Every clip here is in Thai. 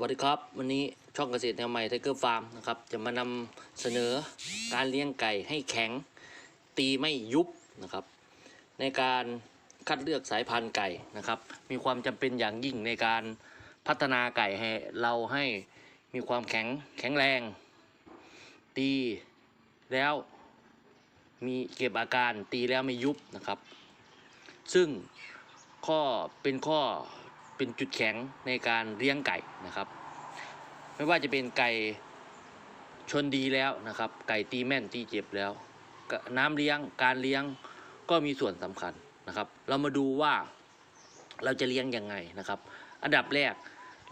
วัสดีครับ วันนี้ช่องเกษตรแนวใหม่ไทเกอร์ฟาร์มนะครับจะมานำเสนอการเลี้ยงไก่ให้แข็ง ตีไม่ยุบนะครับ ในการคัดเลือกสายพันธุ์ไก่นะครับ มีความจำเป็นอย่างยิ่งในการพัฒนาไก่ให้เราให้มีความแข็งแข็งแรง ตีแล้วมีเก็บอาการตีแล้วไม่ยุบนะครับ ซึ่งข้อเป็นข้อ เป็นจุดแข็งในการเลี้ยงไก่นะครับ ไม่ว่าจะเป็นไก่ชนดีแล้วนะครับ ไก่ตีแม่นตีเจ็บแล้ว น้ำเลี้ยงการเลี้ยงก็มีส่วนสำคัญนะครับ เรามาดูว่าเราจะเลี้ยงยังไงนะครับ อันดับแรก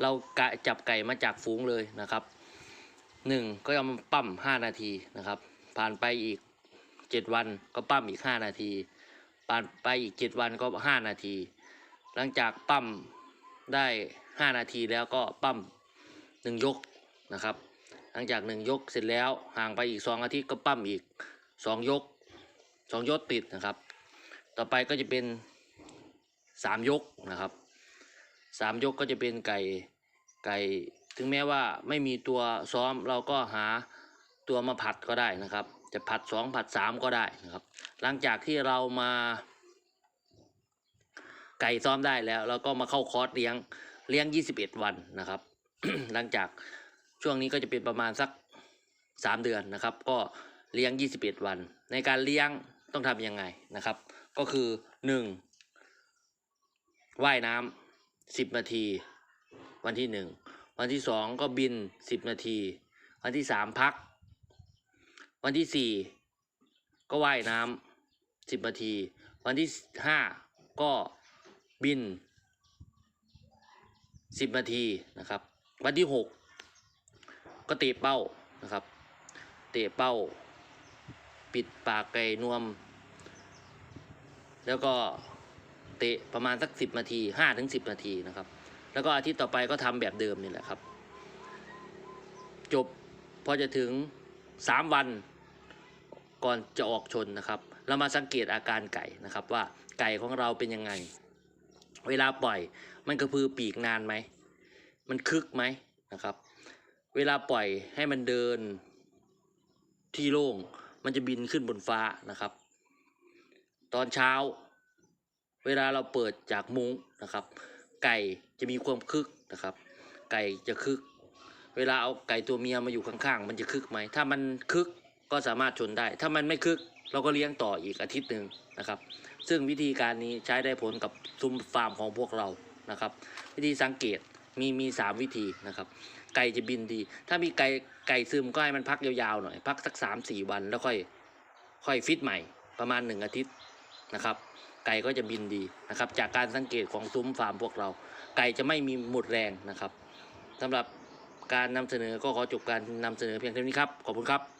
เรากะจับไก่มาจากฝูงเลยนะครับหนึ่งก็เอมปั้มห้านาทีนะครับ ผ่านไปอีกเจ็ดวันก็ปั้มอีกห้านาที ผ่านไปอีกเจ็ดวันก็ห้านาที หลังจากปั้ม ได้ห้านาทีแล้วก็ปั้มหนึ่งยกนะครับ หลังจากหนึ่งยกเสร็จแล้วห่างไปอีกสองอาทิตย์ก็ปั้มอีกสองยกสองยกติดนะครับ ต่อไปก็จะเป็นสามยกนะครับสามยกก็จะเป็นไก่ไก่ถึงแม้ว่าไม่มีตัวซ้อมเราก็หาตัวมาผัดก็ได้นะครับ จะผัดสองผัดสามก็ได้นะครับ หลังจากที่เรามา ไก่ซ้อมได้แล้วเราก็มาเข้าคอร์สเลี้ยงเลี้ยง 21 วันนะครับ หลังจากช่วงนี้ก็จะเป็นประมาณสัก 3 เดือนนะครับ ก็เลี้ยง 21 วัน ในการเลี้ยงต้องทำยังไงนะครับ ก็คือ 1. ว่ายน้ำ10 นาที วันที่ 1 วันที่ 2 ก็บิน 10 นาที วันที่ 3 พัก วันที่ 4 ก็ว่ายน้ำ10 นาที วันที่ 5 ก็ บิน 10 นาทีนะครับ วันที่ 6 ก็เตะเป้านะครับ เตะเป้า ปิดปากไก่นวม แล้วก็เตะประมาณสัก 10 นาที5ถึง10 นาทีนะครับ แล้วก็อาทิตย์ต่อไปก็ทำแบบเดิมนี่แหละครับ จบพอจะถึง 3 วันก่อนจะออกชนนะครับ เรามาสังเกตอาการไก่นะครับว่าไก่ของเราเป็นยังไง เวลาปล่อย มันกระพือปีกนานไหม มันคึกไหมนะครับ เวลาปล่อยให้มันเดินที่โล่ง มันจะบินขึ้นบนฟ้านะครับ ตอนเช้า เวลาเราเปิดจากมุ้งนะครับ ไก่จะมีความคึกนะครับ ไก่จะคึก เวลาเอาไก่ตัวเมียมาอยู่ข้างๆ มันจะคึกไหม ถ้ามันคึกก็สามารถชนได้ ถ้ามันไม่คึก เราก็เลี้ยงต่ออีกอาทิตย์หนึ่งนะครับ ซึ่งวิธีการนี้ใช้ได้ผลกับซุ้มฟาร์มของพวกเรานะครับ วิธีสังเกตมีมีสามวิธีนะครับ ไก่จะบินดี ถ้ามีไก่ไก่ซึมก็ให้มันพักยาวๆหน่อย พักสักสามสี่วันแล้วค่อยค่อยฟิตใหม่ประมาณหนึ่งอาทิตย์นะครับ ไก่ก็จะบินดีนะครับ จากการสังเกตของซุ้มฟาร์มพวกเรา ไก่จะไม่มีหมดแรงนะครับสำหรับการนำเสนอก็ขอจบการนำเสนอเพียงเท่านี้ครับ ขอบคุณครับ